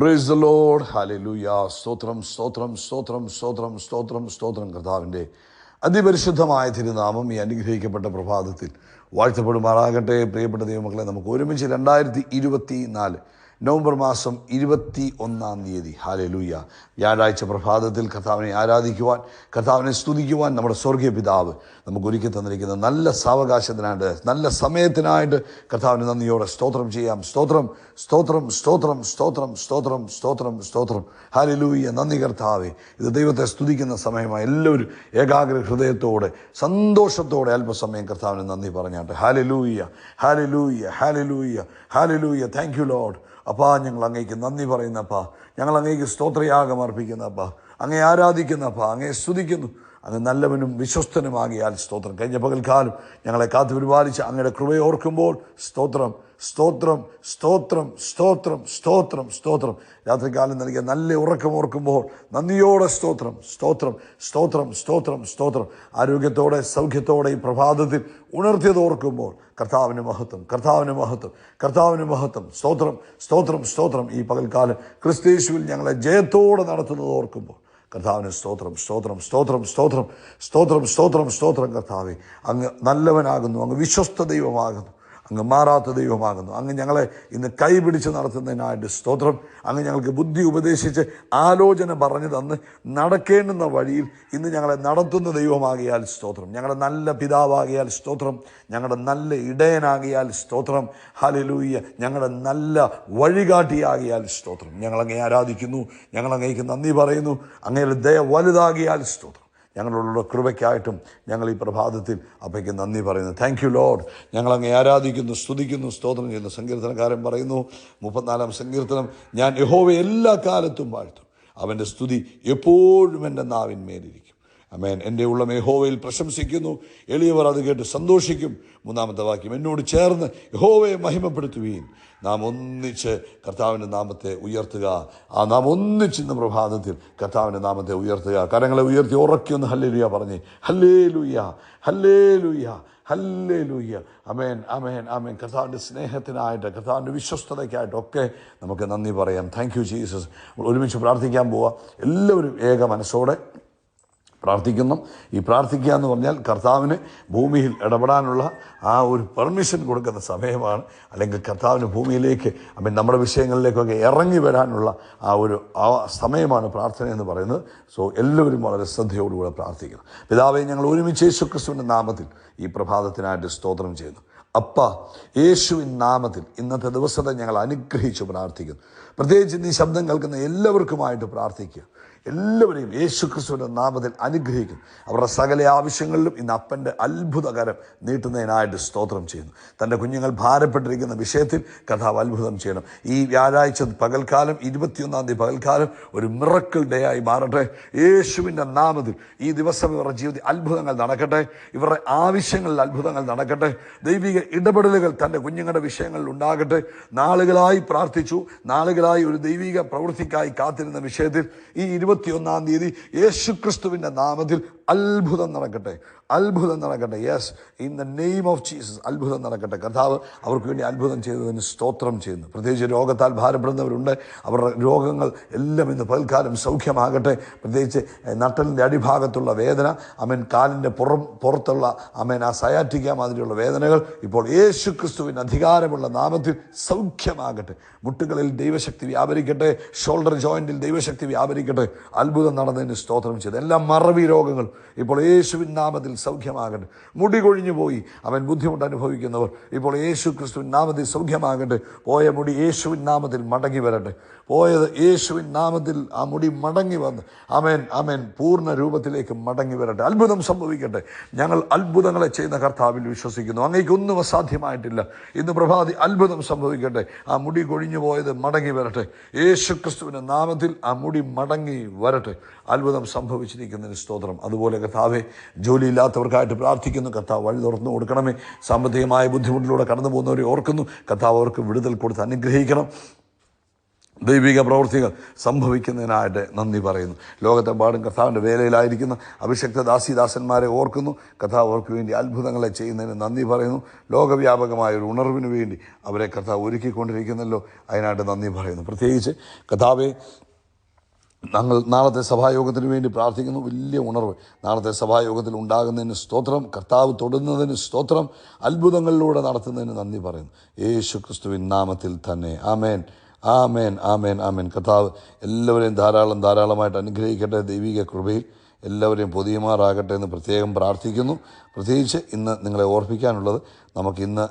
Praise the load hallelujah സ്തോത്രം സ്തോത്രം സ്തോത്രം സ്തോത്രം സ്തോത്രം സ്തോത്രം കർത്താവിന്റെ അതിപരിശുദ്ധമായ തിരുനാമം ഈ അനുഗ്രഹിക്കപ്പെട്ട പ്രഭാതത്തിൽ വാഴ്ത്തപ്പെടുമാറാകട്ടെ. പ്രിയപ്പെട്ട ദൈവമക്കളെ നമുക്ക് ഒരുമിച്ച് രണ്ടായിരത്തി ഇരുപത്തി നാല് നവംബർ മാസം ഇരുപത്തി ഒന്നാം തീയതി. ഹാലലൂയ വ്യാഴാഴ്ച പ്രഭാതത്തിൽ കർത്താവിനെ ആരാധിക്കുവാൻ കർത്താവിനെ സ്തുതിക്കുവാൻ നമ്മുടെ സ്വർഗീയ പിതാവ് നമുക്ക് ഒരുക്കി തന്നിരിക്കുന്ന നല്ല സാവകാശത്തിനായിട്ട് നല്ല സമയത്തിനായിട്ട് കർത്താവിന് നന്ദിയോടെ സ്തോത്രം ചെയ്യാം. സ്തോത്രം സ്തോത്രം സ്തോത്രം സ്തോത്രം സ്തോത്രം സ്തോത്രം സ്തോത്രം. ഹാലലൂയ നന്ദി കർത്താവെ. ഇത് ദൈവത്തെ സ്തുതിക്കുന്ന സമയമായി എല്ലാവരും ഏകാഗ്ര ഹൃദയത്തോടെ സന്തോഷത്തോടെ അല്പസമയം കർത്താവിന് നന്ദി പറഞ്ഞാട്ടെ. Hallelujah hallelujah hallelujah hallelujah thank you lord അപ്പാ ഞങ്ങൾ അങ്ങേക്ക് നന്ദി പറയുന്നപ്പാ. ഞങ്ങൾ അങ്ങേക്ക് സ്തോത്രയാഗം അർപ്പിക്കുന്നപ്പാ. അങ്ങേ ആരാധിക്കുന്നപ്പാ. അങ്ങേ സ്തുതിക്കുന്നു. അങ്ങ് നല്ലവനും വിശ്വസ്തനുമാകിയാൽ സ്തോത്രം. കഴിഞ്ഞ പകൽക്കാലം ഞങ്ങളെ കാത്തു പരിപാലിച്ച് അങ്ങയുടെ കൃപയോർക്കുമ്പോൾ സ്തോത്രം സ്തോത്രം സ്തോത്രം സ്തോത്രം സ്തോത്രം സ്തോത്രം. രാത്രികാലം നൽകിയ നല്ല ഉറക്കം ഓർക്കുമ്പോൾ നന്ദിയോടെ സ്തോത്രം സ്തോത്രം സ്തോത്രം സ്തോത്രം സ്തോത്രം. ആരോഗ്യത്തോടെ സൗഖ്യത്തോടെ ഈ പ്രഭാതത്തിൽ ഉണർത്തിയത് ഓർക്കുമ്പോൾ കർത്താവിന് മഹത്വം കർത്താവിന് മഹത്വം കർത്താവിന് മഹത്വം. സ്തോത്രം സ്തോത്രം സ്തോത്രം. ഈ പകൽക്കാലം ക്രിസ്തീശുവിൽ ഞങ്ങളെ ജയത്തോടെ നടത്തുന്നത് ഓർക്കുമ്പോൾ കർത്താവിന് സ്തോത്രം സ്തോത്രം സ്തോത്രം സ്തോത്രം സ്തോത്രം സ്തോത്രം സ്തോത്രം കർത്താവെ. അങ്ങ് നല്ലവനാകുന്നു അങ്ങ് വിശ്വസ്ത ദൈവമാകുന്നു. അങ്ങ് മാറാത്ത ദൈവമാകുന്നു. അങ്ങ് ഞങ്ങളെ ഇന്ന് കൈപിടിച്ച് നടത്തുന്നതിനായിട്ട് സ്തോത്രം. അങ്ങ് ഞങ്ങൾക്ക് ബുദ്ധി ഉപദേശിച്ച് ആലോചന പറഞ്ഞു തന്ന് നടക്കേണ്ടുന്ന വഴിയിൽ ഇന്ന് ഞങ്ങളെ നടത്തുന്ന ദൈവമാകിയാൽ സ്തോത്രം. ഞങ്ങളുടെ നല്ല പിതാവാകിയാൽ സ്തോത്രം. ഞങ്ങളുടെ നല്ല ഇടയനാകിയാൽ സ്തോത്രം. ഹലലൂയ്യ ഞങ്ങളുടെ നല്ല വഴികാട്ടിയാകിയാൽ സ്തോത്രം. ഞങ്ങളങ്ങേ ആരാധിക്കുന്നു. ഞങ്ങളങ്ങേക്ക് നന്ദി പറയുന്നു. അങ്ങയുടെ ദയ വലുതാകിയാൽ സ്തോത്രം. ഞങ്ങളോടുള്ള കൃപയ്ക്കായിട്ടും ഞങ്ങൾ ഈ പ്രഭാതത്തിൽ അപ്പയ്ക്ക് നന്ദി പറയുന്നു. താങ്ക് യു ലോഡ് ഞങ്ങളങ്ങ് ആരാധിക്കുന്നു സ്തുതിക്കുന്നു സ്തോത്രം ചെയ്യുന്നു. സങ്കീർത്തനക്കാരൻ പറയുന്നു മുപ്പത്തിനാലാം സങ്കീർത്തനം ഞാൻ യഹോവ എല്ലാ കാലത്തും വാഴ്ത്തും. അവന്റെ സ്തുതി എപ്പോഴും എന്റെ നാവിന്മേലിരിക്കും അമേൻ എന്റെ ഉള്ള യഹോവയിൽ പ്രശംസിക്കുന്നു. എളിയവർ അത് കേട്ട് സന്തോഷിക്കും. മൂന്നാമത്തെ വാക്യം എന്നോട് ചേർന്ന് യഹോവയെ മഹിമപ്പെടുത്തുകയും നാം ഒന്നിച്ച് കർത്താവിന്റെ നാമത്തെ ഉയർത്തുക. ആ നാം ഒന്നിച്ച് ഇന്ന് പ്രഭാതത്തിൽ കർത്താവിന്റെ നാമത്തെ ഉയർത്തുക. കരങ്ങളെ ഉയർത്തി ഉറക്കിയൊന്ന് ഹല്ലേലുയ പറഞ്ഞ്. ഹല്ലേ ലുയ്യ ഹല്ലേ ലുയ്യ ഹല്ലേ ലുയ്യ അമേൻ അമേൻ അമേൻ കർത്താവിന്റെ സ്നേഹത്തിനായിട്ട് കർത്താവിന്റെ വിശ്വസ്തതയ്ക്കായിട്ടൊക്കെ നമുക്ക് നന്ദി പറയാം. താങ്ക് യു ജീസസ് ഒരുമിച്ച് പ്രാർത്ഥിക്കാൻ പോവാം. എല്ലാവരും ഏക മനസ്സോടെ പ്രാർത്ഥിക്കുന്നു. ഈ പ്രാർത്ഥിക്കുക എന്ന് പറഞ്ഞാൽ കർത്താവിന് ഭൂമിയിൽ ഇടപെടാനുള്ള ആ ഒരു പെർമിഷൻ കൊടുക്കുന്ന സമയമാണ്. അല്ലെങ്കിൽ കർത്താവിന് ഭൂമിയിലേക്ക് അപ്പം നമ്മുടെ വിഷയങ്ങളിലേക്കൊക്കെ ഇറങ്ങി വരാനുള്ള ആ ഒരു ആ സമയമാണ് പ്രാർത്ഥന എന്ന് പറയുന്നത്. സോ എല്ലാവരും വളരെ ശ്രദ്ധയോടുകൂടെ പ്രാർത്ഥിക്കണം. പിതാവെ ഞങ്ങൾ ഒരുമിച്ച് യേശു ക്രിസ്തുവിന്റെ നാമത്തിൽ ഈ പ്രഭാതത്തിനായിട്ട് സ്തോത്രം ചെയ്യുന്നു. അപ്പ യേശുവിൻ നാമത്തിൽ ഇന്നത്തെ ദിവസത്തെ ഞങ്ങൾ അനുഗ്രഹിച്ച് പ്രാർത്ഥിക്കുന്നു. പ്രത്യേകിച്ച് നീ ശബ്ദം കേൾക്കുന്ന എല്ലാവർക്കുമായിട്ട് പ്രാർത്ഥിക്കുക. എല്ലാവരെയും യേശു ക്രിസ്തുവിന്റെ നാമത്തിൽ അനുഗ്രഹിക്കുന്നു. അവരുടെ സകല ആവശ്യങ്ങളിലും ഇന്ന് അപ്പന്റെ അത്ഭുതകരം നീട്ടുന്നതിനായിട്ട് സ്തോത്രം ചെയ്യുന്നു. തന്റെ കുഞ്ഞുങ്ങൾ ഭാരപ്പെട്ടിരിക്കുന്ന വിഷയത്തിൽ കഥാവ് അത്ഭുതം ചെയ്യണം. ഈ വ്യാഴാഴ്ച പകൽക്കാലം ഇരുപത്തിയൊന്നാം തീയതി പകൽക്കാലം ഒരു മിറക്കിൾ ഡേ ആയി മാറട്ടെ. യേശുവിന്റെ നാമത്തിൽ ഈ ദിവസം ഇവരുടെ ജീവിതത്തിൽ അത്ഭുതങ്ങൾ നടക്കട്ടെ. ഇവരുടെ ആവശ്യങ്ങളിൽ അത്ഭുതങ്ങൾ നടക്കട്ടെ. ദൈവിക ഇടപെടലുകൾ തന്റെ കുഞ്ഞുങ്ങളുടെ വിഷയങ്ങളിൽ ഉണ്ടാകട്ടെ. നാളുകളായി പ്രാർത്ഥിച്ചു. നാളുകളായി ഒരു ദൈവിക പ്രവൃത്തിക്കായി കാത്തിരുന്ന വിഷയത്തിൽ ഈ ഇരുപത്തിയൊന്നാം തീയതി യേശുക്രിസ്തുവിന്റെ നാമത്തിൽ അത്ഭുതം നടക്കട്ടെ അത്ഭുതം നടക്കട്ടെ. Yes in the name of Jesus അത്ഭുതം നടക്കട്ടെ. കർത്താവ് അവർക്ക് വേണ്ടി അത്ഭുതം ചെയ്തതിന് സ്തോത്രം ചെയ്യുന്നു. പ്രത്യേകിച്ച് രോഗത്താൽ ഭാരപ്പെടുന്നവരുണ്ട്. അവരുടെ രോഗങ്ങൾ എല്ലാം ഇന്ന് പകൽക്കാലം സൗഖ്യമാകട്ടെ. പ്രത്യേകിച്ച് നട്ടലിന്റെ അടിഭാഗത്തുള്ള വേദന അമൻ കാലിന്റെ പുറം പുറത്തുള്ള അമൻ ആ സയാറ്റിക്ക മാതിരിയുള്ള വേദനകൾ ഇപ്പോൾ യേശു ക്രിസ്തുവിന് അധികാരമുള്ള നാമത്തിൽ സൗഖ്യമാകട്ടെ. മുട്ടുകളിൽ ദൈവശക്തി വ്യാപരിക്കട്ടെ ഷോൾഡർ ജോയിന്റിൽ ദൈവശക്തി വ്യാപരിക്കട്ടെ. അത്ഭുതം നടന്നതിന് സ്തോത്രം ചെയ്ത്. എല്ലാ മറവി രോഗങ്ങൾ ഇപ്പോൾ യേശുവിൻ നാമത്തിൽ സൗഖ്യമാകട്ടെ. മുടി കൊഴിഞ്ഞു പോയി. അവൻ ബുദ്ധിമുട്ട് അനുഭവിക്കുന്നവർ ഇപ്പോൾ യേശു ക്രിസ്തുവിൻ നാമത്തിൽ സൗഖ്യമാകട്ടെ. പോയ മുടി യേശുവിൻ നാമത്തിൽ മടങ്ങി വരട്ടെ. പോയത് യേശുവിൻ നാമത്തിൽ ആ മുടി മടങ്ങി വന്ന് അമേൻ അമേൻ പൂർണ രൂപത്തിലേക്ക് മടങ്ങി വരട്ടെ. അത്ഭുതം സംഭവിക്കട്ടെ. ഞങ്ങൾ അത്ഭുതങ്ങളെ ചെയ്യുന്ന കർത്താവിൽ വിശ്വസിക്കുന്നു. അങ്ങേക്കൊന്നും അസാധ്യമായിട്ടില്ല. ഇന്ന് പ്രഭാതി അത്ഭുതം സംഭവിക്കട്ടെ. ആ മുടി കൊഴിഞ്ഞു പോയത് മടങ്ങി വരട്ടെ. യേശു ക്രിസ്തുവിന്റെ നാമത്തിൽ ആ മുടി മടങ്ങി വരട്ടെ. അത്ഭുതം സംഭവിച്ചിരിക്കുന്നതിന് സ്തോത്രം. അതുപോലെ കർത്താവെ ജോലിയില്ലാത്തവർക്കായിട്ട് പ്രാർത്ഥിക്കുന്നു. കർത്താവ് വഴി തുറന്നു കൊടുക്കണമേ. സാമ്പത്തികമായ ബുദ്ധിമുട്ടിലൂടെ കടന്നു പോകുന്നവരെ ഓർക്കുന്നു. കർത്താവ് അവർക്ക് വിടുതൽ കൊടുത്ത് അനുഗ്രഹിക്കണം. ദൈവിക പ്രവൃത്തികൾ സംഭവിക്കുന്നതിനായിട്ട് നന്ദി പറയുന്നു. ലോകത്തെ ലോകത്തെമ്പാടും കർത്താവിന്റെ വേലയിലായിരിക്കുന്ന അഭിഷക്ത ദാസിദാസന്മാരെ ഓർക്കുന്നു. കർത്താവ് അവർക്ക് വേണ്ടി അത്ഭുതങ്ങളെ ചെയ്യുന്നതിന് നന്ദി പറയുന്നു. ലോകവ്യാപകമായ ഒരു ഉണർവിന് വേണ്ടി അവരെ കർത്താവ് ഒരുക്കിക്കൊണ്ടിരിക്കുന്നല്ലോ. അതിനായിട്ട് നന്ദി പറയുന്നു. പ്രത്യേകിച്ച് കർത്താവെ ഞങ്ങൾ നാളത്തെ സഭായോഗത്തിന് വേണ്ടി പ്രാർത്ഥിക്കുന്നു. വലിയ ഉണർവ്. നാളത്തെ സഭായോഗത്തിൽ ഉണ്ടാകുന്നതിന് സ്തോത്രം കർത്താവ് തൊടുന്നതിന് സ്തോത്രം അത്ഭുതങ്ങളിലൂടെ നടത്തുന്നതിന് നന്ദി പറയുന്നു. യേശു ക്രിസ്തുവിൻ നാമത്തിൽ തന്നെ. ആമേൻ. ആമേൻ. ആമേൻ. ആമേൻ. കർത്താവ് എല്ലാവരെയും ധാരാളം ധാരാളമായിട്ട് അനുഗ്രഹിക്കട്ടെ. ദൈവിക കൃപയിൽ എല്ലാവരെയും പൊതിയുമാറാകട്ടെ എന്ന് പ്രത്യേകം പ്രാർത്ഥിക്കുന്നു. പ്രത്യേകിച്ച് ഇന്ന് നിങ്ങളെ ഓർപ്പിക്കാനുള്ളത് നമുക്കിന്ന്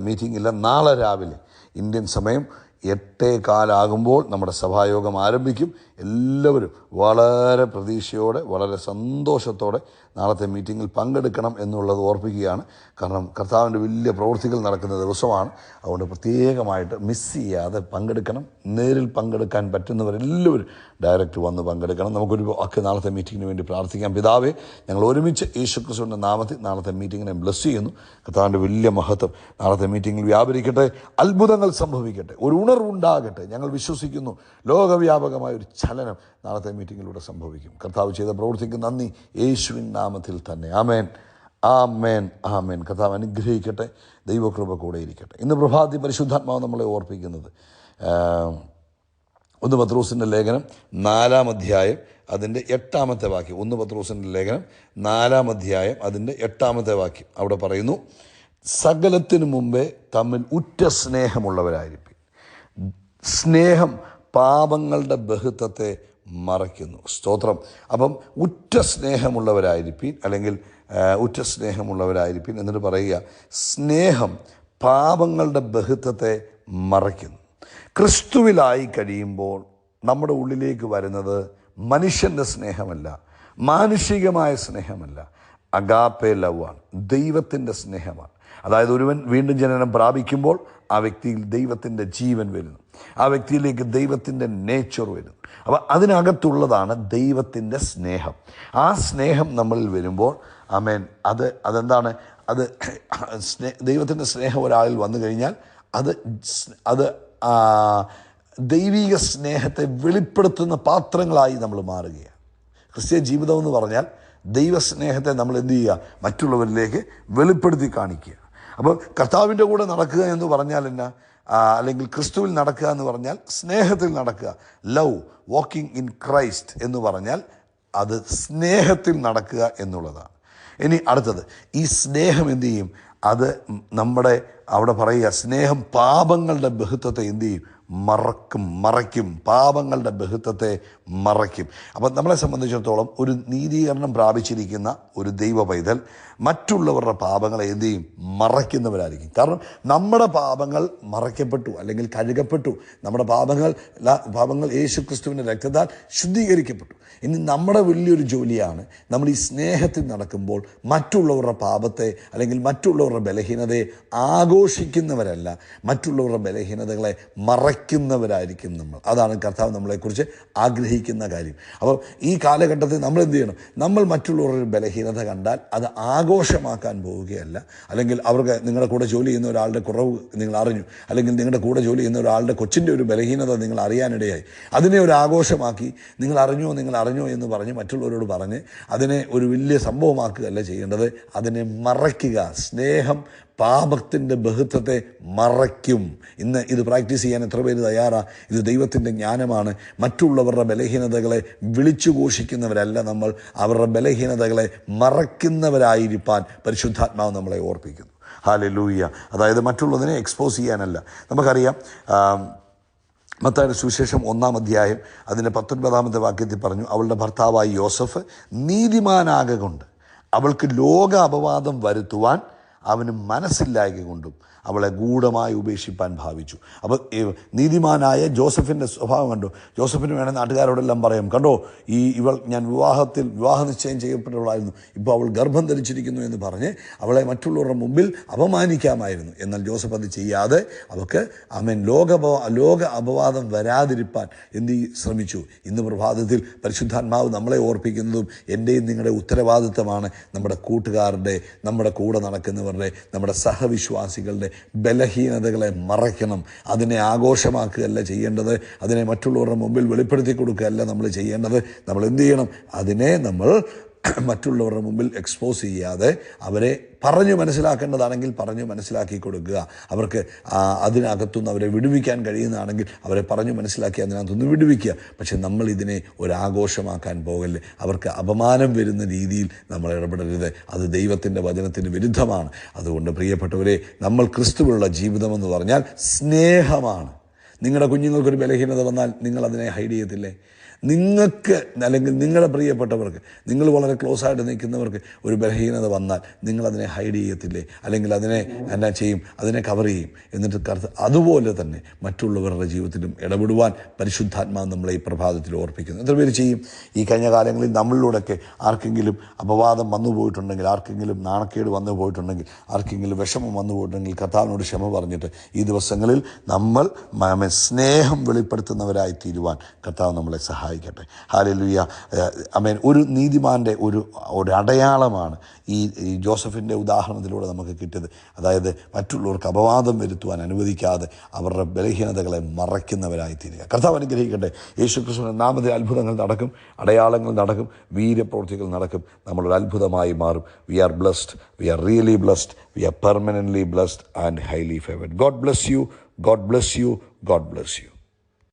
മീറ്റിംഗ് ഇല്ല. നാളെ രാവിലെ ഇന്ത്യൻ സമയം എട്ടേ കാലാകുമ്പോൾ നമ്മുടെ സഭായോഗം ആരംഭിക്കും. എല്ലാവരും വളരെ പ്രതീക്ഷയോടെ വളരെ സന്തോഷത്തോടെ നാളത്തെ മീറ്റിങ്ങിൽ പങ്കെടുക്കണം എന്നുള്ളത് ഓർപ്പിക്കുകയാണ്. കാരണം കർത്താവിന്റെ വലിയ പ്രവൃത്തികൾ നടക്കുന്ന ദിവസമാണ്. അതുകൊണ്ട് പ്രത്യേകമായിട്ട് മിസ് ചെയ്യാതെ പങ്കെടുക്കണം. നേരിൽ പങ്കെടുക്കാൻ പറ്റുന്നവരെല്ലാവരും ഡയറക്റ്റ് വന്ന് പങ്കെടുക്കണം. നമുക്കൊരു ഒക്കെ നാളത്തെ മീറ്റിങ്ങിന് വേണ്ടി പ്രാർത്ഥിക്കാം. പിതാവേ ഞങ്ങൾ ഒരുമിച്ച് യേശുക്രിസ്തുവിന്റെ നാമത്തിൽ നാളത്തെ മീറ്റിങ്ങിനെ ബ്ലസ് ചെയ്യുന്നു. കർത്താവിന്റെ വലിയ മഹത്വം നാളത്തെ മീറ്റിങ്ങിൽ വ്യാപരിക്കട്ടെ. അത്ഭുതങ്ങൾ സംഭവിക്കട്ടെ. ഒരു ഉണർവുണ്ടാകട്ടെ. ഞങ്ങൾ വിശ്വസിക്കുന്നു. ലോകവ്യാപകമായ ഒരു ചലനം നാളത്തെ മീറ്റിങ്ങിലൂടെ സംഭവിക്കും. കർത്താവ് ചെയ്ത പ്രവൃത്തിക്ക് നന്ദി. യേശുവിൻ നാമത്തിൽ തന്നെ. ആമേൻ. ആമേൻ. ആമേൻ. കഥാവ് അനുഗ്രഹിക്കട്ടെ. ദൈവകൃപ കൂടെ ഇരിക്കട്ടെ. ഇന്ന് പ്രഭാതി പരിശുദ്ധാത്മാവ് നമ്മളെ ഓർപ്പിക്കുന്നത് ഒന്ന് പത്രൂസിന്റെ ലേഖനം നാലാം അധ്യായം അതിന്റെ എട്ടാമത്തെ വാക്യം. ഒന്ന് പത്രൂസിന്റെ ലേഖനം നാലാം അധ്യായം അതിന്റെ എട്ടാമത്തെ വാക്യം. അവിടെ പറയുന്നു സകലത്തിനു മുമ്പേ തമ്മിൽ ഉറ്റ സ്നേഹമുള്ളവരായിരിക്കും സ്നേഹം പാപങ്ങളുടെ ബഹുത്വത്തെ മറയ്ക്കുന്നു. സ്തോത്രം. അപ്പം ഉറ്റ സ്നേഹമുള്ളവരായിരിക്കും അല്ലെങ്കിൽ ഉറ്റ സ്നേഹമുള്ളവരായിരിക്കും എന്നിട്ട് പറയുക സ്നേഹം പാപങ്ങളുടെ ബഹുത്വത്തെ മറയ്ക്കുന്നു. ക്രിസ്തുവിലായി കഴിയുമ്പോൾ നമ്മുടെ ഉള്ളിലേക്ക് വരുന്നത് മനുഷ്യന്റെ സ്നേഹമല്ല മാനുഷികമായ സ്നേഹമല്ല. അഗാപ്പെ ലവാണ് ദൈവത്തിന്റെ സ്നേഹമാണ്. അതായത് ഒരുവൻ വീണ്ടും ജനനം പ്രാപിക്കുമ്പോൾ ആ വ്യക്തിയിൽ ദൈവത്തിന്റെ ജീവൻ വരുന്നു. ആ വ്യക്തിയിലേക്ക് ദൈവത്തിന്റെ നേച്ചർ വരും. അപ്പോൾ അതിനകത്തുള്ളതാണ് ദൈവത്തിന്റെ സ്നേഹം. ആ സ്നേഹം നമ്മളിൽ വരുമ്പോൾ അമേൻ അത് അതെന്താണ്? അത് സ്നേ ദൈവത്തിന്റെ സ്നേഹം ഒരാളിൽ വന്നു കഴിഞ്ഞാൽ അത് അത് ദൈവീക സ്നേഹത്തെ വെളിപ്പെടുത്തുന്ന പാത്രങ്ങളായി നമ്മൾ മാറുകയാണ്. ക്രിസ്ത്യ ജീവിതം എന്ന് പറഞ്ഞാൽ ദൈവസ്നേഹത്തെ നമ്മൾ എന്ത് ചെയ്യുക? മറ്റുള്ളവരിലേക്ക് വെളിപ്പെടുത്തി കാണിക്കുക. അപ്പോൾ കർത്താവിന്റെ കൂടെ നടക്കുക എന്ന് പറഞ്ഞാൽ എന്നാ? അല്ലെങ്കിൽ ക്രിസ്തുവിൽ നടക്കുക എന്ന് പറഞ്ഞാൽ സ്നേഹത്തിൽ നടക്കുക. ലവ് വാക്കിംഗ് ഇൻ ക്രൈസ്റ്റ് എന്ന് പറഞ്ഞാൽ അത് സ്നേഹത്തിൽ നടക്കുക എന്നുള്ളതാണ്. ഇനി അടുത്തത് ഈ സ്നേഹം എന്തു ചെയ്യും? അത് നമ്മുടെ അവിടെ പറയുക സ്നേഹം പാപങ്ങളുടെ ബഹുത്വത്തെ എന്ത് ചെയ്യും? മറക്കും മറയ്ക്കും. പാപങ്ങളുടെ ബഹുത്വത്തെ മറയ്ക്കും. അപ്പം നമ്മളെ സംബന്ധിച്ചിടത്തോളം ഒരു നീതീകരണം പ്രാപിച്ചിരിക്കുന്ന ഒരു ദൈവ പൈതൽ മറ്റുള്ളവരുടെ പാപങ്ങളെ എന്ത് ചെയ്യും? മറയ്ക്കുന്നവരായിരിക്കും. കാരണം നമ്മുടെ പാപങ്ങൾ മറയ്ക്കപ്പെട്ടു അല്ലെങ്കിൽ കഴുകപ്പെട്ടു. നമ്മുടെ പാപങ്ങൾ പാപങ്ങൾ യേശു ക്രിസ്തുവിന്റെ രക്തത്താൽ ശുദ്ധീകരിക്കപ്പെട്ടു. ഇനി നമ്മുടെ വലിയൊരു ജോലിയാണ് നമ്മൾ ഈ സ്നേഹത്തിൽ നടക്കുമ്പോൾ മറ്റുള്ളവരുടെ പാപത്തെ അല്ലെങ്കിൽ മറ്റുള്ളവരുടെ ബലഹീനതയെ ആഘോഷിക്കുന്നവരല്ല മറ്റുള്ളവരുടെ ബലഹീനതകളെ മറയ്ക്കുന്നവരായിരിക്കും നമ്മൾ. അതാണ് കർത്താവ് നമ്മളെക്കുറിച്ച് ആഗ്രഹിക്കുന്ന കാര്യം. അപ്പോൾ ഈ കാലഘട്ടത്തിൽ നമ്മൾ എന്ത് ചെയ്യണം? നമ്മൾ മറ്റുള്ളവരുടെ ബലഹീനത കണ്ടാൽ അത് ആഘോഷമാക്കാൻ പോവുകയല്ല. അല്ലെങ്കിൽ അവർക്ക് നിങ്ങളുടെ കൂടെ ജോലി ചെയ്യുന്ന ഒരാളുടെ കുറവ് നിങ്ങൾ അറിഞ്ഞു. അല്ലെങ്കിൽ നിങ്ങളുടെ കൂടെ ജോലി ചെയ്യുന്ന ഒരാളുടെ കൊച്ചിന്റെ ഒരു ബലഹീനത നിങ്ങൾ അറിയാനിടയായി. അതിനെ ഒരു ആഘോഷമാക്കി നിങ്ങൾ അറിഞ്ഞോ നിങ്ങൾ അറിഞ്ഞോ എന്ന് പറഞ്ഞ് മറ്റുള്ളവരോട് പറഞ്ഞ് അതിനെ ഒരു വലിയ സംഭവമാക്കുകയല്ല ചെയ്യേണ്ടത്. അതിനെ മറയ്ക്കുക. സ്നേഹം പാപത്തിന്റെ ബഹുത്വത്തെ മറയ്ക്കും. ഇന്ന് ഇത് പ്രാക്ടീസ് ചെയ്യാൻ എത്ര പേര് തയ്യാറാ? ഇത് ദൈവത്തിന്റെ ജ്ഞാനമാണ്. മറ്റുള്ളവരുടെ ബലഹീനതകളെ വിളിച്ചു ഘോഷിക്കുന്നവരല്ല നമ്മൾ. അവരുടെ ബലഹീനതകളെ മറയ്ക്കുന്നവരായിരിക്കാൻ പരിശുദ്ധാത്മാവ് നമ്മളെ ഓർപ്പിക്കുന്നു. ഹാലെ ലൂയ്യ അതായത് മറ്റുള്ളതിനെ എക്സ്പോസ് ചെയ്യാനല്ല. നമുക്കറിയാം മത്തായുടെ സുവിശേഷം ഒന്നാം അധ്യായം അതിന്റെ പത്തൊൻപതാമത്തെ വാക്യത്തിൽ പറഞ്ഞു അവളുടെ ഭർത്താവായി യോസഫ് നീതിമാനാകൊണ്ട് അവൾക്ക് ലോക അപവാദം വരുത്തുവാൻ അവന് മനസ്സില്ലായക കൊണ്ടും അവളെ ഗൂഢമായി ഉപേക്ഷിപ്പാൻ ഭാവിച്ചു. അപ്പോൾ നീതിമാനായ ജോസഫിന്റെ സ്വഭാവം കണ്ടു? ജോസഫിന് വേണേൽ നാട്ടുകാരോടെല്ലാം പറയാം കണ്ടോ ഈ ഇവൾ ഞാൻ വിവാഹത്തിൽ വിവാഹ നിശ്ചയം ചെയ്യപ്പെട്ടവളായിരുന്നു. ഇപ്പോൾ അവൾ ഗർഭം ധരിച്ചിരിക്കുന്നു എന്ന് പറഞ്ഞ് അവളെ മറ്റുള്ളവരുടെ മുമ്പിൽ അപമാനിക്കാമായിരുന്നു. എന്നാൽ ജോസഫ് അത് ചെയ്യാതെ അവൾക്ക് അമൻ ലോക ലോക അപവാദം വരാതിരിപ്പാൻ എന്ത് ശ്രമിച്ചു. ഇന്ന് പ്രഭാതത്തിൽ പരിശുദ്ധാത്മാവ് നമ്മളെ ഓർപ്പിക്കുന്നതും എന്റെയും നിങ്ങളുടെ ഉത്തരവാദിത്തമാണ് നമ്മുടെ കൂട്ടുകാരുടെ നമ്മുടെ കൂടെ നടക്കുന്നവരുടെ മറ്റുള്ളവരുടെ നമ്മുടെ സഹവിശ്വാസികളുടെ ബലഹീനതകളെ മറയ്ക്കണം. അതിനെ ആഘോഷമാക്കുകയല്ല ചെയ്യേണ്ടത്. അതിനെ മറ്റുള്ളവരുടെ മുമ്പിൽ വെളിപ്പെടുത്തി കൊടുക്കുകയല്ല നമ്മൾ ചെയ്യേണ്ടത്. നമ്മൾ എന്ത് ചെയ്യണം? അതിനെ നമ്മൾ മറ്റുള്ളവരുടെ മുമ്പിൽ എക്സ്പോസ് ചെയ്യാതെ അവരെ പറഞ്ഞു മനസ്സിലാക്കേണ്ടതാണെങ്കിൽ പറഞ്ഞു മനസ്സിലാക്കി കൊടുക്കുക. അവർക്ക് അതിനകത്തുനിന്ന് അവരെ വിടുവിക്കാൻ കഴിയുന്നതാണെങ്കിൽ അവരെ പറഞ്ഞു മനസ്സിലാക്കി അതിനകത്തുനിന്ന് വിടുവിക്കുക. പക്ഷെ നമ്മൾ ഇതിനെ ഒരാഘോഷമാക്കാൻ പോകല്ലേ? അവർക്ക് അപമാനം വരുന്ന രീതിയിൽ നമ്മൾ ഇടപെടരുത്. അത് ദൈവത്തിന്റെ വചനത്തിന് വിരുദ്ധമാണ്. അതുകൊണ്ട് പ്രിയപ്പെട്ടവരെ നമ്മൾ ക്രിസ്തുവിലുള്ള ജീവിതമെന്ന് പറഞ്ഞാൽ സ്നേഹമാണ്. നിങ്ങളുടെ കുഞ്ഞുങ്ങൾക്കൊരു ബലഹീനത വന്നാൽ നിങ്ങൾ അതിനെ ഹൈഡ് ചെയ്യത്തില്ലേ? നിങ്ങൾക്ക് അല്ലെങ്കിൽ നിങ്ങളുടെ പ്രിയപ്പെട്ടവർക്ക് നിങ്ങൾ വളരെ ക്ലോസ് ആയിട്ട് നിൽക്കുന്നവർക്ക് ഒരു ബലഹീനത വന്നാൽ നിങ്ങൾ അതിനെ ഹൈഡ് ചെയ്യത്തില്ലേ? അല്ലെങ്കിൽ അതിനെ എന്നാ ചെയ്യും? അതിനെ കവർ ചെയ്യും. എന്നിട്ട് കറുത്ത് അതുപോലെ തന്നെ മറ്റുള്ളവരുടെ ജീവിതത്തിലും ഇടപെടുവാൻ പരിശുദ്ധാത്മാവ് നമ്മളെ ഈ പ്രഭാതത്തിൽ ഓർപ്പിക്കുന്നു. എത്ര പേര് ചെയ്യും? ഈ കഴിഞ്ഞ കാലങ്ങളിൽ നമ്മളിലൂടെയൊക്കെ ആർക്കെങ്കിലും അപവാദം വന്നു പോയിട്ടുണ്ടെങ്കിൽ ആർക്കെങ്കിലും നാണക്കേട് വന്നു പോയിട്ടുണ്ടെങ്കിൽ ആർക്കെങ്കിലും വിഷമം വന്നു പോയിട്ടുണ്ടെങ്കിൽ കർത്താവിനോട് ക്ഷമ പറഞ്ഞിട്ട് ഈ ദിവസങ്ങളിൽ നമ്മൾ സ്നേഹം വെളിപ്പെടുത്തുന്നവരായി തീരുവാൻ കർത്താവ് നമ്മളെ സഹായിക്കട്ടെ. ഹാലലുയ്യ അമേൻ ഒരു നീതിമാന്റെ ഒരു ഒരു അടയാളമാണ് ഈ ജോസഫിന്റെ ഉദാഹരണത്തിലൂടെ നമുക്ക് കിട്ടിയത്. അതായത് മറ്റുള്ളവർക്ക് അപവാദം വരുത്തുവാൻ അനുവദിക്കാതെ അവരുടെ ബലഹീനതകളെ മറയ്ക്കുന്നവരായി തീരുക കർത്താവ് അനുഗ്രഹിക്കട്ടെ. യേശു കൃഷ്ണൻ നാമത്തെ അത്ഭുതങ്ങൾ നടക്കും അടയാളങ്ങൾ നടക്കും വീരപ്രവൃത്തികൾ നടക്കും. നമ്മളൊരു അത്ഭുതമായി മാറും. We are blessed we are really blessed we are permanently blessed and highly favoured God bless you God bless you God bless you